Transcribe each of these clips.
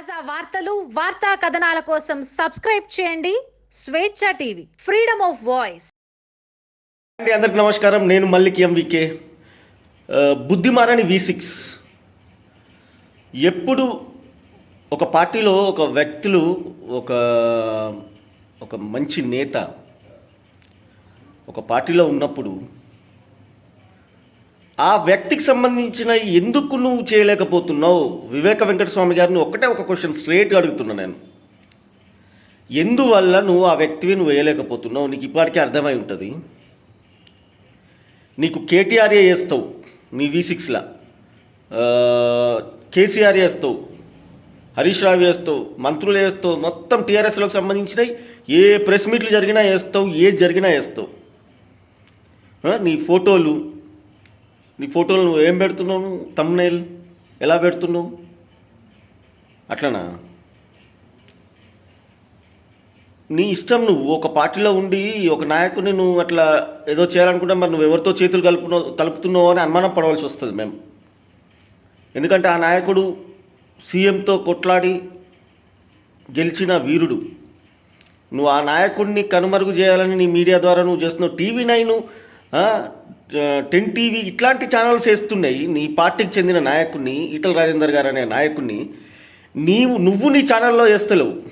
తాజా వార్తలు వార్తా కథనాల కోసం సబ్స్క్రైబ్ చేయండి. స్వేచ్ఛ టీవీ ఫ్రీడమ్ ఆఫ్ వాయిస్. అండి అందరికి నమస్కారం. నేను మల్లిక్ ఎంవికే. బుద్ధిమారని వి సిక్స్. ఎప్పుడు ఒక పార్టీలో ఒక వ్యక్తులు ఒక ఒక మంచి నేత ఒక పార్టీలో ఉన్నప్పుడు ఆ వ్యక్తికి సంబంధించిన ఎందుకు నువ్వు చేయలేకపోతున్నావు? వివేక వెంకటస్వామి గారిని ఒకటే ఒక క్వశ్చన్ స్ట్రేట్గా అడుగుతున్నా నేను. ఎందువల్ల నువ్వు ఆ వ్యక్తివి నువ్వు వేయలేకపోతున్నావు? నీకు ఇప్పటికే అర్థమై ఉంటుంది. నీకు కేటీఆర్ఏ వేస్తావు? నీ వి సిక్స్లా కేసీఆర్ వేస్తావు? హరీష్ రావు వేస్తావు? మంత్రులు వేస్తావు? మొత్తం టీఆర్ఎస్లోకి సంబంధించినవి ఏ ప్రెస్ మీట్లు జరిగినా వేస్తావు? ఏది జరిగినా వేస్తావు? నీ ఫోటోలు నీ ఫోటోలు నువ్వు ఏం పెడుతున్నావు? తమ్నైల్ ఎలా పెడుతున్నావు? అట్లనా? నీ ఇష్టం నువ్వు. ఒక పార్టీలో ఉండి ఒక నాయకుడిని నువ్వు అట్లా ఏదో చేయాలనుకుంటే మరి నువ్వు ఎవరితో చేతులు కలుపునో కలుపుతున్నావు అని అనుమానం పడవలసి వస్తుంది మేము ఎందుకంటే ఆ నాయకుడు సీఎంతో కొట్లాడి గెలిచిన వీరుడు. నువ్వు ఆ నాయకుడిని కనుమరుగు చేయాలని నీ మీడియా ద్వారా నువ్వు చేస్తున్నావు. టీవీ నైన్ టెన్ టీవీ ఇట్లాంటి ఛానల్స్ వేస్తున్నాయి. నీ పార్టీకి చెందిన నాయకుడిని ఈటల రాజేందర్ గారు అనే నాయకుడిని నీవు నువ్వు నీ ఛానల్లో వేస్తలేవు.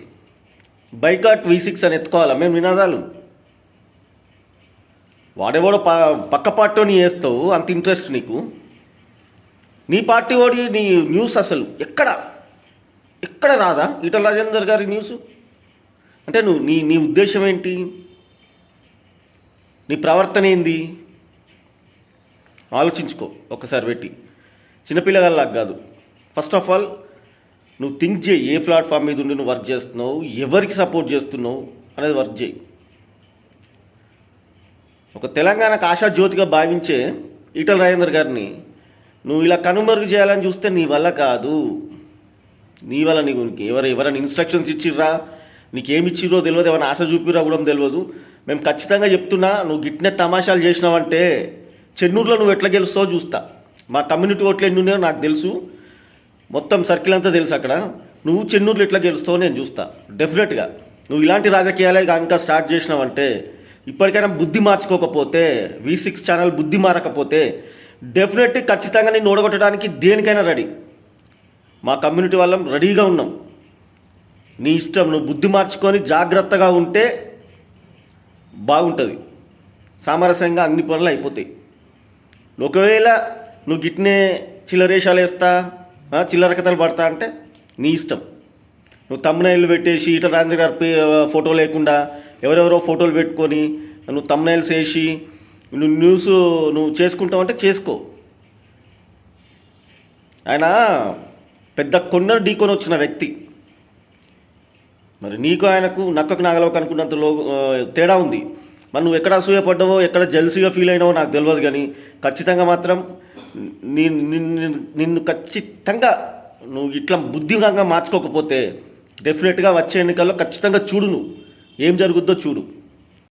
బైకాట్ వి సిక్స్ అని ఎత్తుకోవాలా? మేము నినాదాలు. వాడెవడో ప పక్క పార్టీని వేస్తావు అంత ఇంట్రెస్ట్ నీకు. నీ పార్టీ వాడి నీ న్యూస్ అసలు ఎక్కడ? ఎక్కడ రాదా? ఈటల రాజేందర్ గారి న్యూస్? అంటే నువ్వు నీ నీ ఉద్దేశం ఏంటి? నీ ప్రవర్తన ఏంది? ఆలోచించుకో ఒక్కసారి పెట్టి చిన్నపిల్లగాళ్ళకి కాదు. ఫస్ట్ ఆఫ్ ఆల్ నువ్వు థింక్ చేయి ఏ ప్లాట్ఫామ్ మీద ఉండి నువ్వు వర్క్ చేస్తున్నావు ఎవరికి సపోర్ట్ చేస్తున్నావు అనేది వర్క్ చేయి. ఒక తెలంగాణకు ఆశా జ్యోతిగా భావించే ఈటల రాజేందర్ గారిని నువ్వు ఇలా కనుమరుగు చేయాలని చూస్తే నీ వల్ల కాదు. నీ వల్ల నీకు నీకు ఎవరు ఎవరైనా ఇన్స్ట్రక్షన్స్ ఇచ్చిర్రా? నీకేమి ఇచ్చిర్రో తెలియదు ఏమైనా ఆశ చూపిరా కూడా తెలియదు. మేము ఖచ్చితంగా చెప్తున్నా నువ్వు గిట్నే తమాషాలు చేసినావంటే చెన్నూరులో నువ్వు ఎట్లా గెలుస్తావో చూస్తా. మా కమ్యూనిటీ ఓట్లు ఎన్ని ఉన్నాయో నాకు తెలుసు. మొత్తం సర్కిల్ అంతా తెలుసు అక్కడ. నువ్వు చెన్నూరులో ఎట్లా గెలుస్తావో నేను చూస్తా. డెఫినెట్గా నువ్వు ఇలాంటి రాజకీయాలే కనుక స్టార్ట్ చేసినావంటే ఇప్పటికైనా బుద్ధి మార్చుకోకపోతే వి సిక్స్ ఛానల్ బుద్ధి మారకపోతే డెఫినెట్ ఖచ్చితంగా నేను ఓడగొట్టడానికి దేనికైనా రెడీ మా కమ్యూనిటీ వాళ్ళం రెడీగా ఉన్నాం. నీ ఇష్టం నువ్వు బుద్ధి మార్చుకొని జాగ్రత్తగా ఉంటే బాగుంటుంది. సామరస్యంగా అన్ని పనులు అయిపోతాయి. ఒకవేళ నువ్వు గిట్నే చిల్లరేషాలు వేస్తా చిల్లర కథలు పడతా అంటే నీ ఇష్టం. నువ్వు తమ్మునైలు పెట్టేసి ఈట రాజేంద్ర గారి పే ఫోటో లేకుండా ఎవరెవరో ఫోటోలు పెట్టుకొని నువ్వు తమ్మునైల్స్ వేసి నువ్వు న్యూస్ నువ్వు చేసుకుంటావు అంటే చేసుకో. ఆయన పెద్ద కొండను ఢీకొని వచ్చిన వ్యక్తి. మరి నీకు ఆయనకు నక్కకు నాగలవకు అనుకున్నంత లో తేడా ఉంది. మరి నువ్వు ఎక్కడ అసూయపడ్డావో ఎక్కడ జెల్సీగా ఫీల్ అయినావో నాకు తెలియదు కానీ ఖచ్చితంగా మాత్రం నీ నిన్ను నిన్ను ఖచ్చితంగా నువ్వు ఇట్లా బుద్ధిగా మార్చుకోకపోతే డెఫినెట్గా వచ్చే ఎన్నికల్లో ఖచ్చితంగా చూడు నువ్వు. ఏం జరుగుద్దో చూడు.